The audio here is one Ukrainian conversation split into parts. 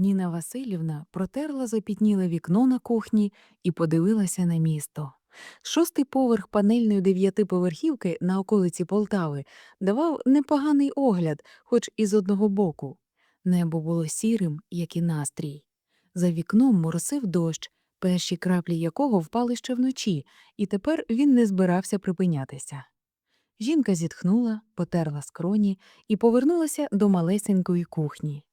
Ніна Васильівна протерла запітніле вікно на кухні і подивилася на місто. Шостий поверх панельної дев'ятиповерхівки на околиці Полтави давав непоганий огляд, хоч і з одного боку. Небо було сірим, як і настрій. За вікном моросив дощ, перші краплі якого впали ще вночі, і тепер він не збирався припинятися. Жінка зітхнула, потерла скроні і повернулася до малесенької кухні.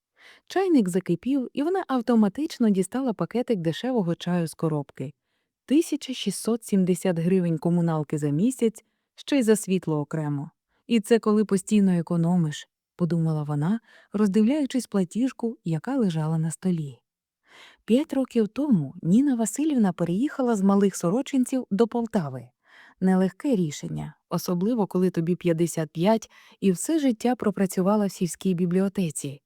Чайник закипів, і вона автоматично дістала пакетик дешевого чаю з коробки. 1670 гривень комуналки за місяць, ще й за світло окремо. І це коли постійно економиш, подумала вона, роздивляючись платіжку, яка лежала на столі. П'ять років тому Ніна Васильівна переїхала з малих сорочинців до Полтави. Нелегке рішення, особливо коли тобі 55 і все життя пропрацювала в сільській бібліотеці.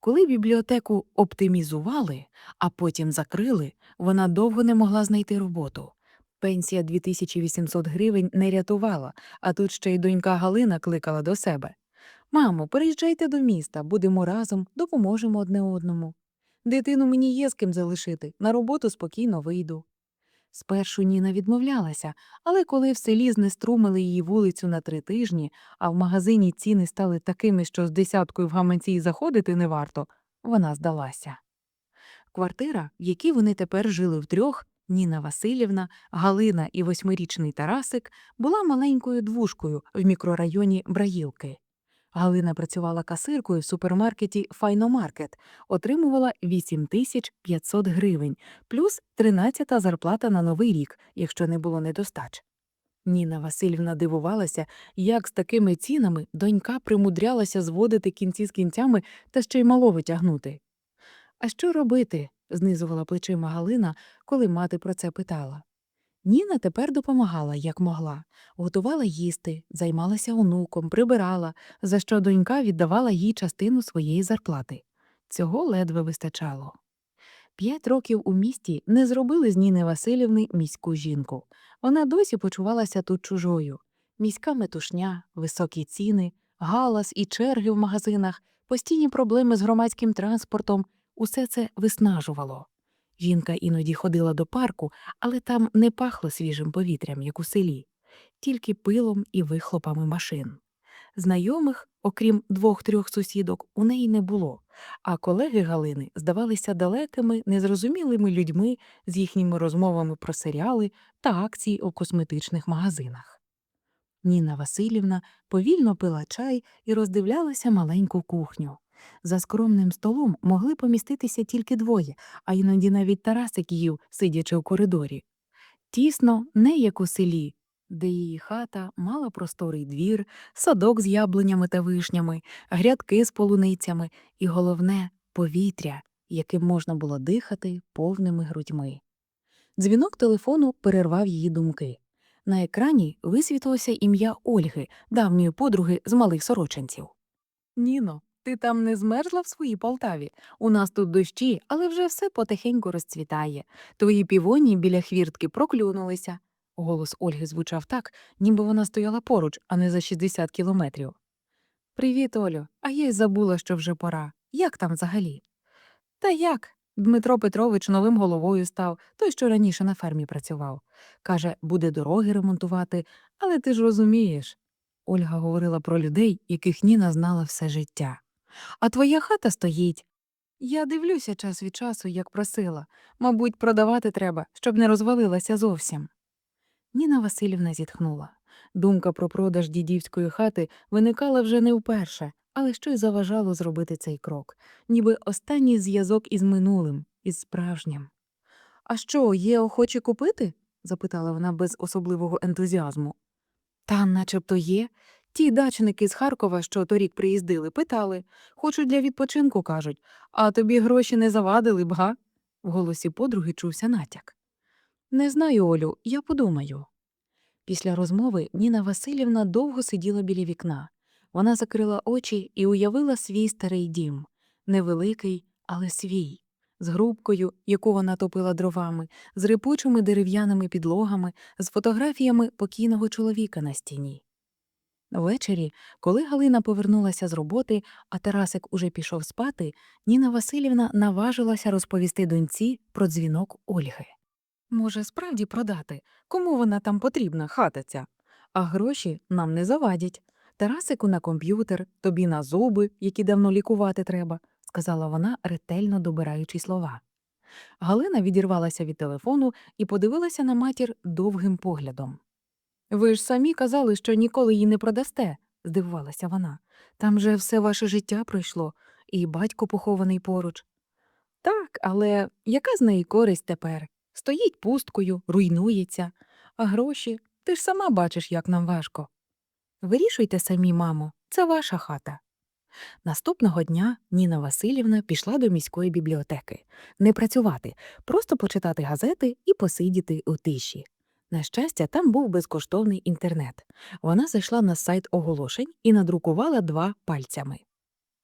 Коли бібліотеку оптимізували, а потім закрили, вона довго не могла знайти роботу. Пенсія 2800 гривень не рятувала, а тут ще й донька Галина кликала до себе. Мамо, переїжджайте до міста, будемо разом, допоможемо одне одному. Дитину мені є з ким залишити, на роботу спокійно вийду. Спершу Ніна відмовлялася, але коли в селі знеструмили її вулицю на три тижні, а в магазині ціни стали такими, що з десяткою в гаманці й заходити не варто, вона здалася. Квартира, в якій вони тепер жили втрьох, Ніна Васильівна, Галина і восьмирічний Тарасик, була маленькою двушкою в мікрорайоні Браїлки. Галина працювала касиркою в супермаркеті Файномаркет, отримувала 8500 гривень, плюс 13-та зарплата на новий рік, якщо не було недостач. Ніна Васильівна дивувалася, як з такими цінами донька примудрялася зводити кінці з кінцями та ще й малого тягнути. А що робити? знизувала плечима Галина, коли мати про це питала. Ніна тепер допомагала, як могла, готувала їсти, займалася онуком, прибирала, за що донька віддавала їй частину своєї зарплати. Цього ледве вистачало. П'ять років у місті не зробили з Ніни Васильівни міську жінку. Вона досі почувалася тут чужою. Міська метушня, високі ціни, галас і черги в магазинах, постійні проблеми з громадським транспортом усе це виснажувало. Жінка іноді ходила до парку, але там не пахло свіжим повітрям, як у селі, тільки пилом і вихлопами машин. Знайомих, окрім двох-трьох сусідок, у неї не було, а колеги Галини здавалися далекими, незрозумілими людьми з їхніми розмовами про серіали та акції у косметичних магазинах. Ніна Васильівна повільно пила чай і роздивлялася маленьку кухню. За скромним столом могли поміститися тільки двоє, а іноді навіть Тарасик їв, сидячи в коридорі. Тісно, не як у селі, де її хата мала просторий двір, садок з яблунями та вишнями, грядки з полуницями і, головне, повітря, яким можна було дихати повними грудьми. Дзвінок телефону перервав її думки. На екрані висвітлося ім'я Ольги, давньої подруги з малих сорочинців. Ніно, ти там не змерзла в своїй Полтаві? У нас тут дощі, але вже все потихеньку розцвітає. Твої півоні біля хвіртки проклюнулися. Голос Ольги звучав так, ніби вона стояла поруч, а не за 60 кілометрів. Привіт, Олю. А я й забула, що вже пора. Як там взагалі? Та як? Дмитро Петрович новим головою став, той, що раніше на фермі працював. Каже, буде дороги ремонтувати, але ти ж розумієш. Ольга говорила про людей, яких Ніна знала все життя. А твоя хата стоїть. Я дивлюся час від часу, як просила. Мабуть, продавати треба, щоб не розвалилася зовсім. Ніна Васильівна зітхнула. Думка про продаж дідівської хати виникала вже не вперше, але щось заважало зробити цей крок, ніби останній зв'язок із минулим, із справжнім. А що, є охочі купити? запитала вона без особливого ентузіазму. Та начебто є. Ті дачники з Харкова, що торік приїздили, питали хочуть для відпочинку, кажуть, а тобі гроші не завадили б, га? В голосі подруги чувся натяк. Не знаю, Олю, я подумаю. Після розмови Ніна Васильівна довго сиділа біля вікна. Вона закрила очі і уявила свій старий дім невеликий, але свій, з грубкою, яку вона топила дровами, з рипучими дерев'яними підлогами, з фотографіями покійного чоловіка на стіні. Ввечері, коли Галина повернулася з роботи, а Тарасик уже пішов спати, Ніна Васильівна наважилася розповісти доньці про дзвінок Ольги. Може, справді продати, кому вона там потрібна, хата ця? А гроші нам не завадять. Тарасику на комп'ютер, тобі на зуби, які давно лікувати треба, сказала вона, ретельно добираючи слова. Галина відірвалася від телефону і подивилася на матір довгим поглядом. Ви ж самі казали, що ніколи її не продасте, здивувалася вона. Там же все ваше життя пройшло, і батько похований поруч. Так, але яка з неї користь тепер? Стоїть пусткою, руйнується, а гроші ти ж сама бачиш, як нам важко. Вирішуйте самі, мамо, це ваша хата. Наступного дня Ніна Васильівна пішла до міської бібліотеки не працювати, просто почитати газети і посидіти у тиші. На щастя, там був безкоштовний інтернет. Вона зайшла на сайт оголошень і надрукувала два пальцями.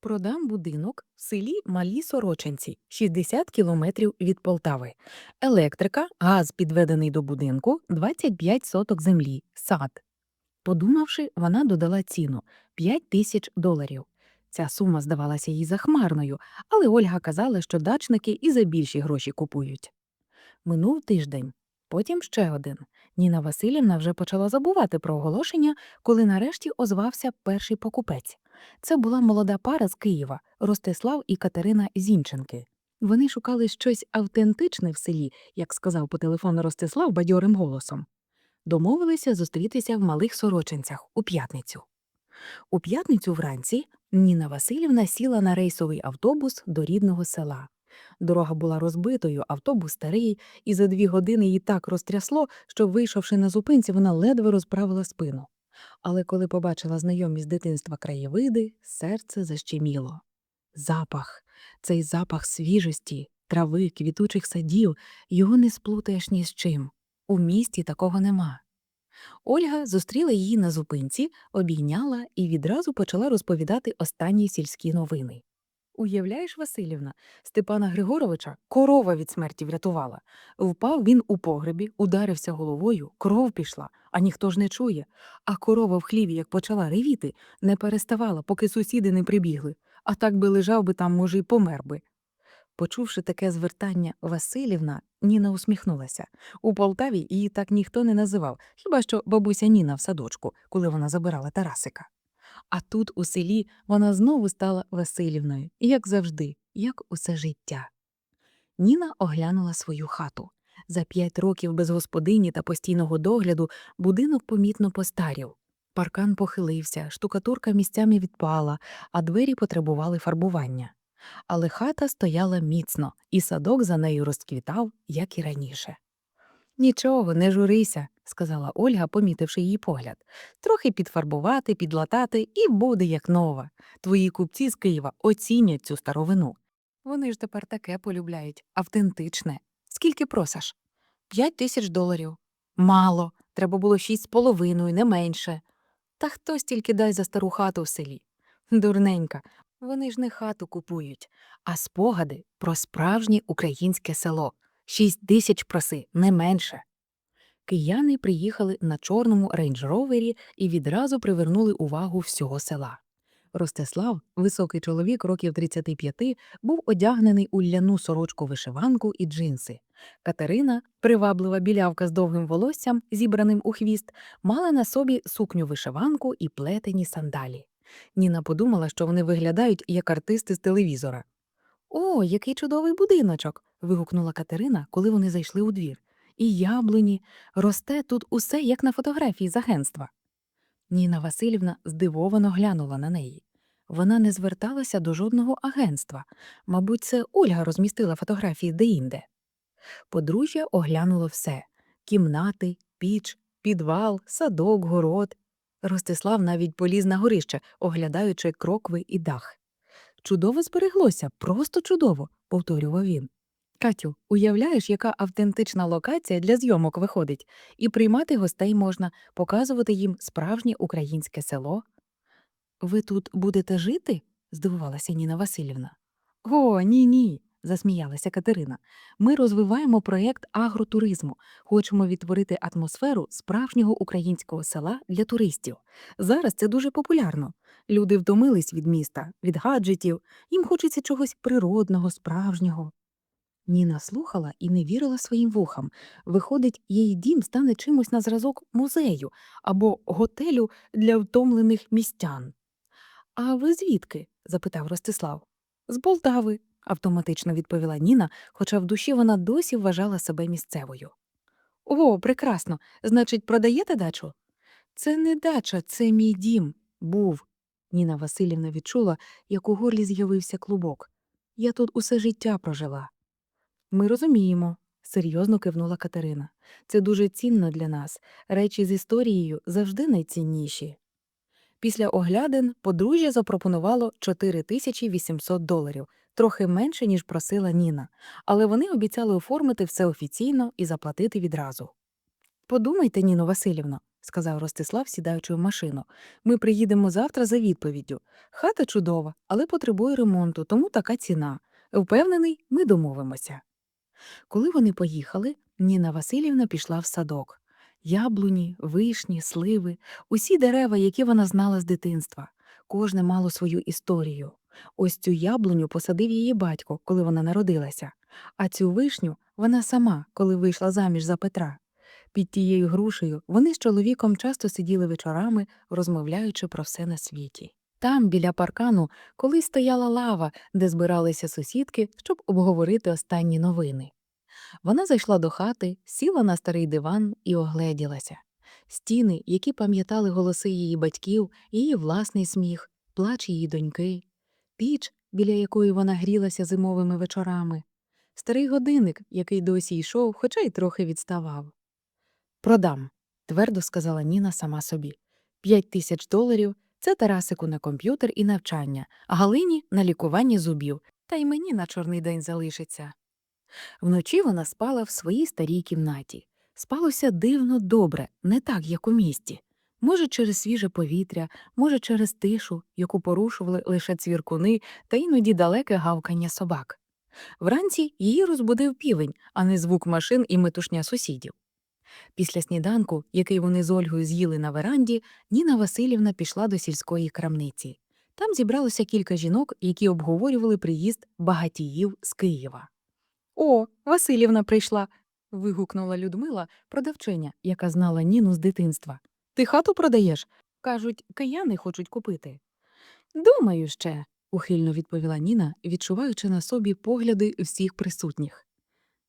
Продам будинок в селі Малі Сорочинці, 60 кілометрів від Полтави. Електрика, газ підведений до будинку, 25 соток землі, сад. Подумавши, вона додала ціну 5 тисяч доларів. Ця сума здавалася їй захмарною, але Ольга казала, що дачники і за більші гроші купують. Минув тиждень, потім ще один. Ніна Васильівна вже почала забувати про оголошення, коли нарешті озвався перший покупець. Це була молода пара з Києва Ростислав і Катерина Зінченки. Вони шукали щось автентичне в селі, як сказав по телефону Ростислав бадьорим голосом. Домовилися зустрітися в малих сорочинцях у п'ятницю. У п'ятницю вранці Ніна Васильівна сіла на рейсовий автобус до рідного села. Дорога була розбитою, автобус старий, і за дві години її так розтрясло, що, вийшовши на зупинці, вона ледве розправила спину. Але коли побачила знайомі з дитинства краєвиди, серце защеміло. Запах, цей запах свіжості, трави, квітучих садів, його не сплутаєш ні з чим. У місті такого нема. Ольга зустріла її на зупинці, обійняла і відразу почала розповідати останні сільські новини. Уявляєш, Васильівна, Степана Григоровича корова від смерті врятувала. Впав він у погребі, ударився головою, кров пішла, а ніхто ж не чує. А корова в хліві, як почала ревіти, не переставала, поки сусіди не прибігли, а так би лежав би там, може, й помер би. Почувши таке звертання Васильівна, Ніна усміхнулася. У Полтаві її так ніхто не називав, хіба що бабуся Ніна в садочку, коли вона забирала Тарасика. А тут, у селі, вона знову стала Васильівною, як завжди, як усе життя. Ніна оглянула свою хату. За п'ять років без господині та постійного догляду будинок помітно постарів. Паркан похилився, штукатурка місцями відпала, а двері потребували фарбування. Але хата стояла міцно, і садок за нею розквітав, як і раніше. Нічого, не журися, сказала Ольга, помітивши її погляд. Трохи підфарбувати, підлатати і буде як нова. Твої купці з Києва оцінять цю старовину. Вони ж тепер таке полюбляють, автентичне. Скільки просиш? П'ять тисяч доларів. Мало, треба було шість з половиною, не менше. Та хто стільки дай за стару хату в селі? Дурненька, вони ж не хату купують, а спогади про справжнє українське село. Шість тисяч проси, не менше. Кияни приїхали на чорному рейндж-ровері і відразу привернули увагу всього села. Ростислав, високий чоловік років 35, був одягнений у ляну сорочку вишиванку і джинси. Катерина, приваблива білявка з довгим волоссям, зібраним у хвіст, мала на собі сукню вишиванку і плетені сандалі. Ніна подумала, що вони виглядають як артисти з телевізора. О, який чудовий будиночок. Вигукнула Катерина, коли вони зайшли у двір. І яблуні, росте тут усе, як на фотографії з агентства. Ніна Васильівна здивовано глянула на неї. Вона не зверталася до жодного агентства. Мабуть, це Ольга розмістила фотографії деінде. Подружжя оглянуло все кімнати, піч, підвал, садок, город. Ростислав навіть поліз на горище, оглядаючи крокви і дах. Чудово збереглося, просто чудово, повторював він. Катю, уявляєш, яка автентична локація для зйомок виходить, і приймати гостей можна, показувати їм справжнє українське село. Ви тут будете жити? здивувалася Ніна Васильівна. О, ні, ні. засміялася Катерина. Ми розвиваємо проєкт агротуризму. Хочемо відтворити атмосферу справжнього українського села для туристів. Зараз це дуже популярно. Люди втомились від міста, від гаджетів, їм хочеться чогось природного, справжнього. Ніна слухала і не вірила своїм вухам. Виходить, її дім стане чимось на зразок музею або готелю для втомлених містян. А ви звідки? запитав Ростислав. З Полтави, автоматично відповіла Ніна, хоча в душі вона досі вважала себе місцевою. О, прекрасно. Значить, продаєте дачу? Це не дача, це мій дім. Був. Ніна Васильівна відчула, як у горлі з'явився клубок. Я тут усе життя прожила. Ми розуміємо, серйозно кивнула Катерина. Це дуже цінно для нас. Речі з історією завжди найцінніші. Після оглядин подружжя запропонувало 4800 доларів, трохи менше, ніж просила Ніна, але вони обіцяли оформити все офіційно і заплатити відразу. Подумайте, Ніно Васильівно, сказав Ростислав, сідаючи в машину. Ми приїдемо завтра за відповіддю. Хата чудова, але потребує ремонту, тому така ціна. Впевнений, ми домовимося. Коли вони поїхали, Ніна Васильівна пішла в садок. Яблуні, вишні, сливи, усі дерева, які вона знала з дитинства. Кожне мало свою історію. Ось цю яблуню посадив її батько, коли вона народилася, а цю вишню вона сама, коли вийшла заміж за Петра. Під тією грушею вони з чоловіком часто сиділи вечорами, розмовляючи про все на світі. Там, біля паркану, колись стояла лава, де збиралися сусідки, щоб обговорити останні новини. Вона зайшла до хати, сіла на старий диван і огледілася. Стіни, які пам'ятали голоси її батьків, її власний сміх, плач її доньки, піч, біля якої вона грілася зимовими вечорами, старий годинник, який досі йшов, хоча й трохи відставав. Продам, твердо сказала Ніна сама собі. П'ять тисяч доларів це Тарасику на комп'ютер і навчання, Галині на лікування зубів, та й мені на чорний день залишиться. Вночі вона спала в своїй старій кімнаті. Спалося дивно добре, не так, як у місті. Може, через свіже повітря, може, через тишу, яку порушували лише цвіркуни та іноді далеке гавкання собак. Вранці її розбудив півень, а не звук машин і метушня сусідів. Після сніданку, який вони з Ольгою з'їли на веранді, Ніна Васильівна пішла до сільської крамниці. Там зібралося кілька жінок, які обговорювали приїзд багатіїв з Києва. О, Васильівна прийшла. вигукнула Людмила, продавчиня, яка знала Ніну з дитинства. Ти хату продаєш? Кажуть, кияни хочуть купити. Думаю, ще, ухильно відповіла Ніна, відчуваючи на собі погляди всіх присутніх.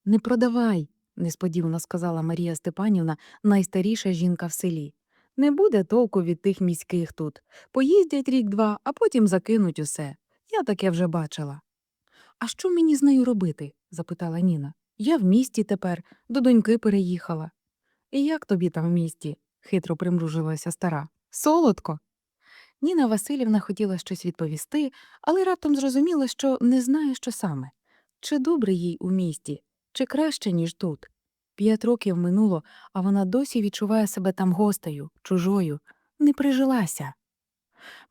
Не продавай, несподівано сказала Марія Степанівна, найстаріша жінка в селі. Не буде толку від тих міських тут. Поїздять рік-два, а потім закинуть усе. Я таке вже бачила. А що мені з нею робити? запитала Ніна. Я в місті тепер, до доньки переїхала. І як тобі там в місті? хитро примружилася стара. Солодко. Ніна Васильівна хотіла щось відповісти, але раптом зрозуміла, що не знає, що саме. Чи добре їй у місті, чи краще, ніж тут. П'ять років минуло, а вона досі відчуває себе там гостею, чужою, не прижилася.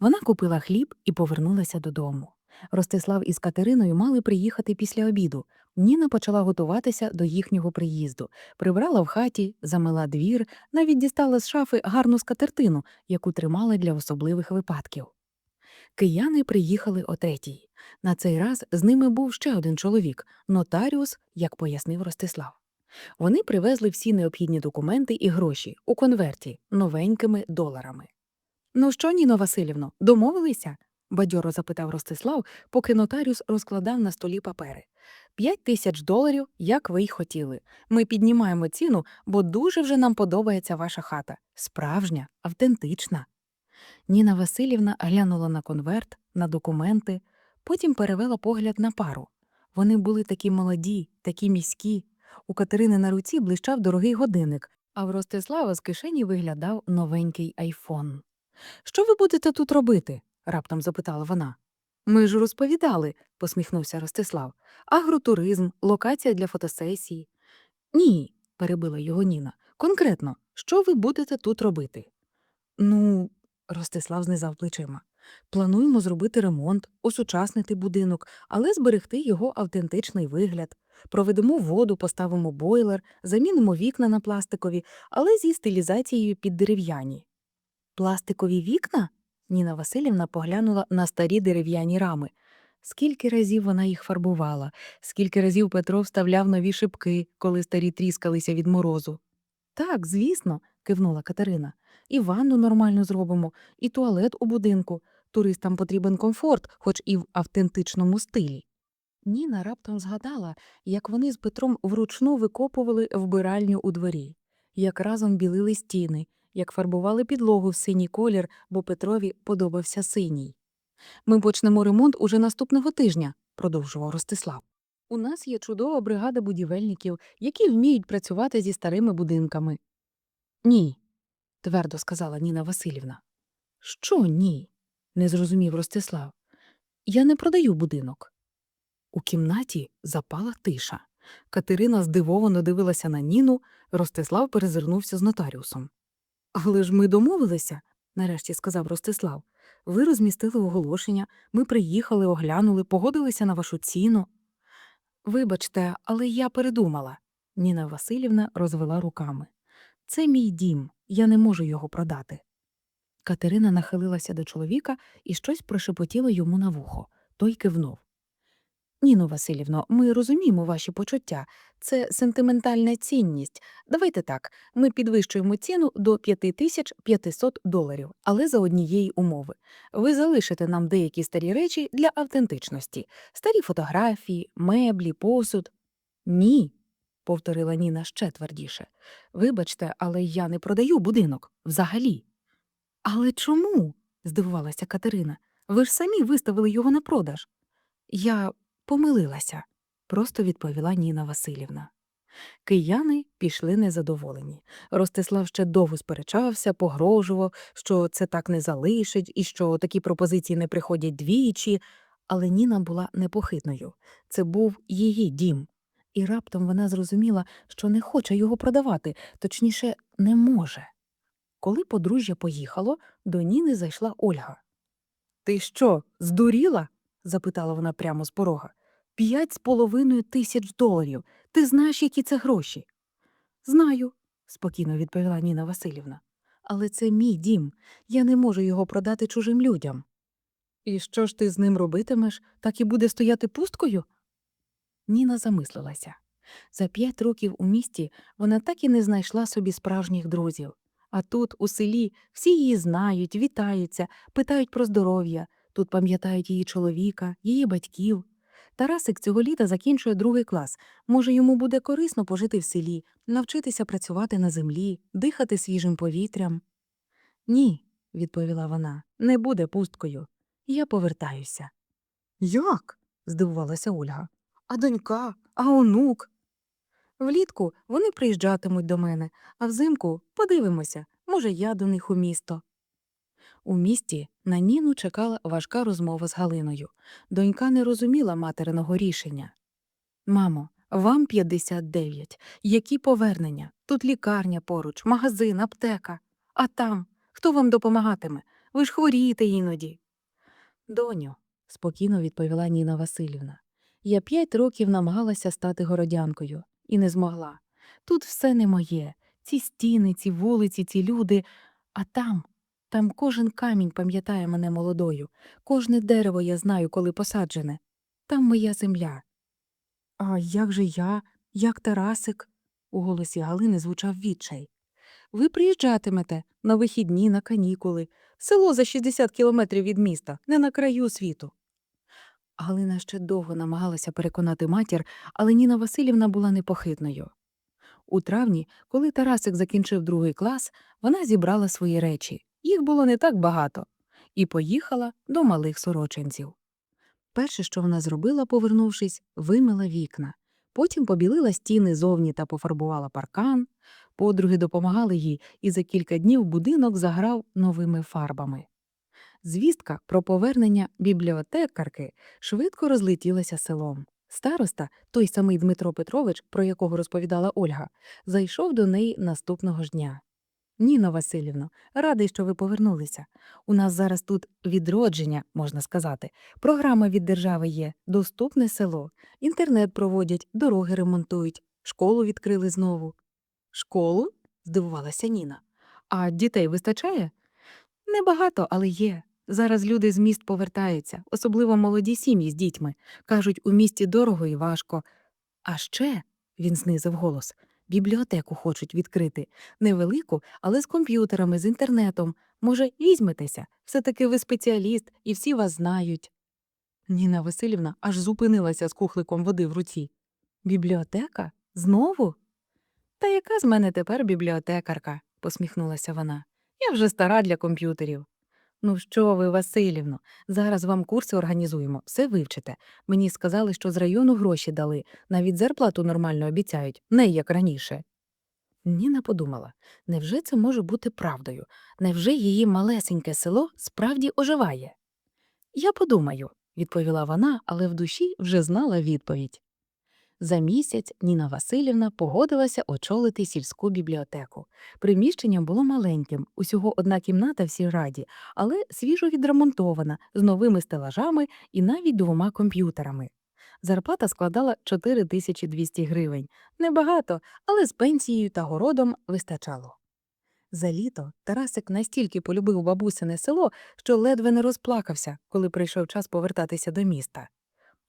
Вона купила хліб і повернулася додому. Ростислав із Катериною мали приїхати після обіду. Ніна почала готуватися до їхнього приїзду, прибрала в хаті, замила двір, навіть дістала з шафи гарну скатертину, яку тримала для особливих випадків. Кияни приїхали о третій. На цей раз з ними був ще один чоловік нотаріус, як пояснив Ростислав. Вони привезли всі необхідні документи і гроші у конверті новенькими доларами. Ну що, Ніно Васильівно, домовилися? бадьоро запитав Ростислав, поки нотаріус розкладав на столі папери. П'ять тисяч доларів, як ви й хотіли. Ми піднімаємо ціну, бо дуже вже нам подобається ваша хата. Справжня, автентична. Ніна Васильівна глянула на конверт, на документи, потім перевела погляд на пару. Вони були такі молоді, такі міські. У Катерини на руці блищав дорогий годинник, а в Ростислава з кишені виглядав новенький айфон. Що ви будете тут робити? раптом запитала вона. Ми ж розповідали, посміхнувся Ростислав. Агротуризм, локація для фотосесії. Ні, перебила його Ніна. Конкретно, що ви будете тут робити? Ну, Ростислав знизав плечима. Плануємо зробити ремонт, осучаснити будинок, але зберегти його автентичний вигляд. Проведемо воду, поставимо бойлер, замінимо вікна на пластикові, але зі стилізацією під дерев'яні. Пластикові вікна? Ніна Васильівна поглянула на старі дерев'яні рами. Скільки разів вона їх фарбувала, скільки разів Петро вставляв нові шибки, коли старі тріскалися від морозу. Так, звісно, кивнула Катерина. І ванну нормально зробимо, і туалет у будинку. Туристам потрібен комфорт, хоч і в автентичному стилі. Ніна раптом згадала, як вони з Петром вручну викопували вбиральню у дворі, як разом білили стіни, як фарбували підлогу в синій колір, бо Петрові подобався синій. Ми почнемо ремонт уже наступного тижня, продовжував Ростислав. У нас є чудова бригада будівельників, які вміють працювати зі старими будинками. Ні, твердо сказала Ніна Васильівна. Що ні? не зрозумів Ростислав. Я не продаю будинок. У кімнаті запала тиша. Катерина здивовано дивилася на Ніну, Ростислав перезирнувся з нотаріусом. Але ж ми домовилися, нарешті сказав Ростислав. Ви розмістили оголошення, ми приїхали, оглянули, погодилися на вашу ціну. Вибачте, але я передумала. Ніна Васильівна розвела руками. Це мій дім, я не можу його продати. Катерина нахилилася до чоловіка і щось прошепотіла йому на вухо. Той кивнув. Ніно Васильівно, ми розуміємо ваші почуття. Це сентиментальна цінність. Давайте так, ми підвищуємо ціну до 5500 доларів, але за однієї умови. Ви залишите нам деякі старі речі для автентичності, старі фотографії, меблі, посуд. Ні, повторила Ніна ще твердіше. Вибачте, але я не продаю будинок взагалі. Але чому? здивувалася Катерина. Ви ж самі виставили його на продаж. Я помилилася, просто відповіла Ніна Васильівна. Кияни пішли незадоволені. Ростислав ще довго сперечався, погрожував, що це так не залишить і що такі пропозиції не приходять двічі, але Ніна була непохитною. Це був її дім. І раптом вона зрозуміла, що не хоче його продавати, точніше, не може. Коли подружжя поїхало, до Ніни зайшла Ольга. Ти що, здуріла? запитала вона прямо з порога. П'ять з половиною тисяч доларів. Ти знаєш, які це гроші? Знаю, спокійно відповіла Ніна Васильівна. Але це мій дім. Я не можу його продати чужим людям. І що ж ти з ним робитимеш, так і буде стояти пусткою? Ніна замислилася. За п'ять років у місті вона так і не знайшла собі справжніх друзів. А тут, у селі, всі її знають, вітаються, питають про здоров'я, тут пам'ятають її чоловіка, її батьків. Тарасик цього літа закінчує другий клас. Може, йому буде корисно пожити в селі, навчитися працювати на землі, дихати свіжим повітрям. Ні, відповіла вона, не буде пусткою. Я повертаюся. Як? здивувалася Ольга. А донька, а онук. Влітку вони приїжджатимуть до мене, а взимку подивимося, може, я до них у місто. У місті на Ніну чекала важка розмова з Галиною. Донька не розуміла материного рішення. Мамо, вам 59. Які повернення? Тут лікарня поруч, магазин, аптека. А там хто вам допомагатиме? Ви ж хворієте іноді. Доню, спокійно відповіла Ніна Васильівна. Я п'ять років намагалася стати городянкою і не змогла. Тут все не моє. Ці стіни, ці вулиці, ці люди. А там, там кожен камінь пам'ятає мене молодою, кожне дерево я знаю, коли посаджене. Там моя земля. А як же я, як Тарасик? у голосі Галини звучав відчай. Ви приїжджатимете на вихідні, на канікули, село за 60 кілометрів від міста, не на краю світу. Галина ще довго намагалася переконати матір, але Ніна Васильівна була непохитною. У травні, коли Тарасик закінчив другий клас, вона зібрала свої речі їх було не так багато, і поїхала до малих сорочинців. Перше, що вона зробила, повернувшись, вимила вікна, потім побілила стіни зовні та пофарбувала паркан, подруги допомагали їй, і за кілька днів будинок заграв новими фарбами. Звістка про повернення бібліотекарки швидко розлетілася селом. Староста, той самий Дмитро Петрович, про якого розповідала Ольга, зайшов до неї наступного ж дня. Ніно Васильівно, радий, що ви повернулися. У нас зараз тут відродження, можна сказати. Програма від держави є, доступне село, інтернет проводять, дороги ремонтують, школу відкрили знову. Школу? здивувалася Ніна. А дітей вистачає? Небагато, але є. Зараз люди з міст повертаються, особливо молоді сім'ї з дітьми. Кажуть, у місті дорого і важко. А ще, він знизив голос, бібліотеку хочуть відкрити. Невелику, але з комп'ютерами, з інтернетом. Може, візьметеся? Все-таки ви спеціаліст і всі вас знають. Ніна Васильівна аж зупинилася з кухликом води в руці. Бібліотека? Знову? Та яка з мене тепер бібліотекарка? посміхнулася вона. Я вже стара для комп'ютерів. Ну що ви, Васильівно, зараз вам курси організуємо, все вивчите. Мені сказали, що з району гроші дали, навіть зарплату нормально обіцяють, не як раніше. Ніна подумала, невже це може бути правдою? Невже її малесеньке село справді оживає? Я подумаю, відповіла вона, але в душі вже знала відповідь. За місяць Ніна Васильівна погодилася очолити сільську бібліотеку. Приміщення було маленьким, усього одна кімната в сільраді, але свіжо відремонтована, з новими стелажами і навіть двома комп'ютерами. Зарплата складала 4200 гривень. Небагато, але з пенсією та городом вистачало. За літо Тарасик настільки полюбив бабусине село, що ледве не розплакався, коли прийшов час повертатися до міста.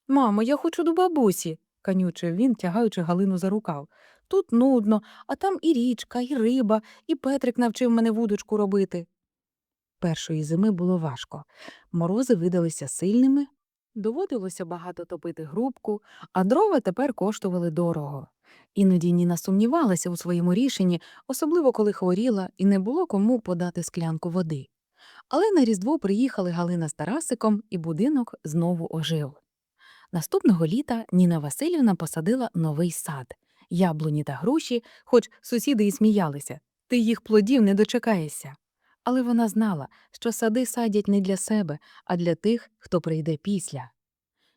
Мамо, я хочу до бабусі, канючив він, тягаючи Галину за рукав. Тут нудно, а там і річка, і риба, і Петрик навчив мене вудочку робити. Першої зими було важко. Морози видалися сильними, доводилося багато топити грубку, а дрова тепер коштували дорого. Іноді Ніна сумнівалася у своєму рішенні, особливо коли хворіла і не було кому подати склянку води. Але на Різдво приїхали Галина з Тарасиком, і будинок знову ожив. Наступного літа Ніна Васильівна посадила новий сад, яблуні та груші, хоч сусіди і сміялися, ти їх плодів не дочекаєшся. Але вона знала, що сади садять не для себе, а для тих, хто прийде після.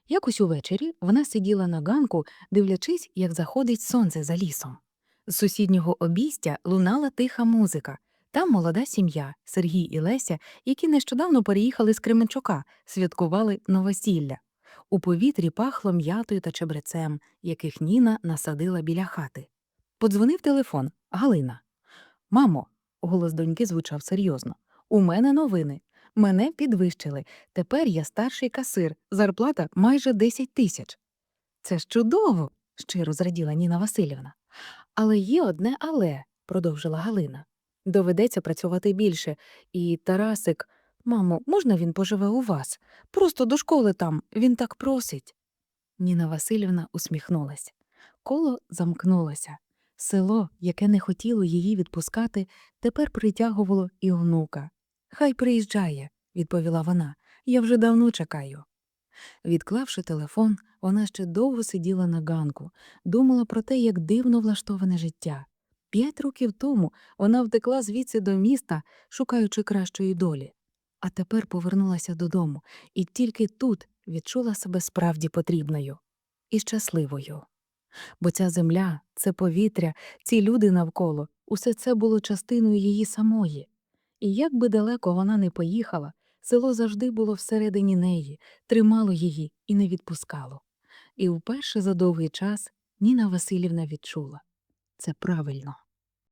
Якось увечері вона сиділа на ганку, дивлячись, як заходить сонце за лісом. З сусіднього обійстя лунала тиха музика. Там молода сім'я Сергій і Леся, які нещодавно переїхали з Кременчука, святкували новосілля. У повітрі пахло м'ятою та чебрецем, яких Ніна насадила біля хати. Подзвонив телефон Галина. Мамо, голос доньки звучав серйозно. У мене новини. Мене підвищили. Тепер я старший касир, зарплата майже 10 тисяч. Це ж чудово, щиро зраділа Ніна Васильівна. Але є одне але, продовжила Галина. Доведеться працювати більше, і Тарасик. Мамо, можна він поживе у вас? Просто до школи там, він так просить. Ніна Васильівна усміхнулась. Коло замкнулося. Село, яке не хотіло її відпускати, тепер притягувало і онука. Хай приїжджає, відповіла вона. Я вже давно чекаю. Відклавши телефон, вона ще довго сиділа на ганку, думала про те, як дивно влаштоване життя. П'ять років тому вона втекла звідси до міста, шукаючи кращої долі а тепер повернулася додому і тільки тут відчула себе справді потрібною і щасливою. Бо ця земля, це повітря, ці люди навколо, усе це було частиною її самої. І як би далеко вона не поїхала, село завжди було всередині неї, тримало її і не відпускало. І вперше за довгий час Ніна Васильівна відчула це правильно.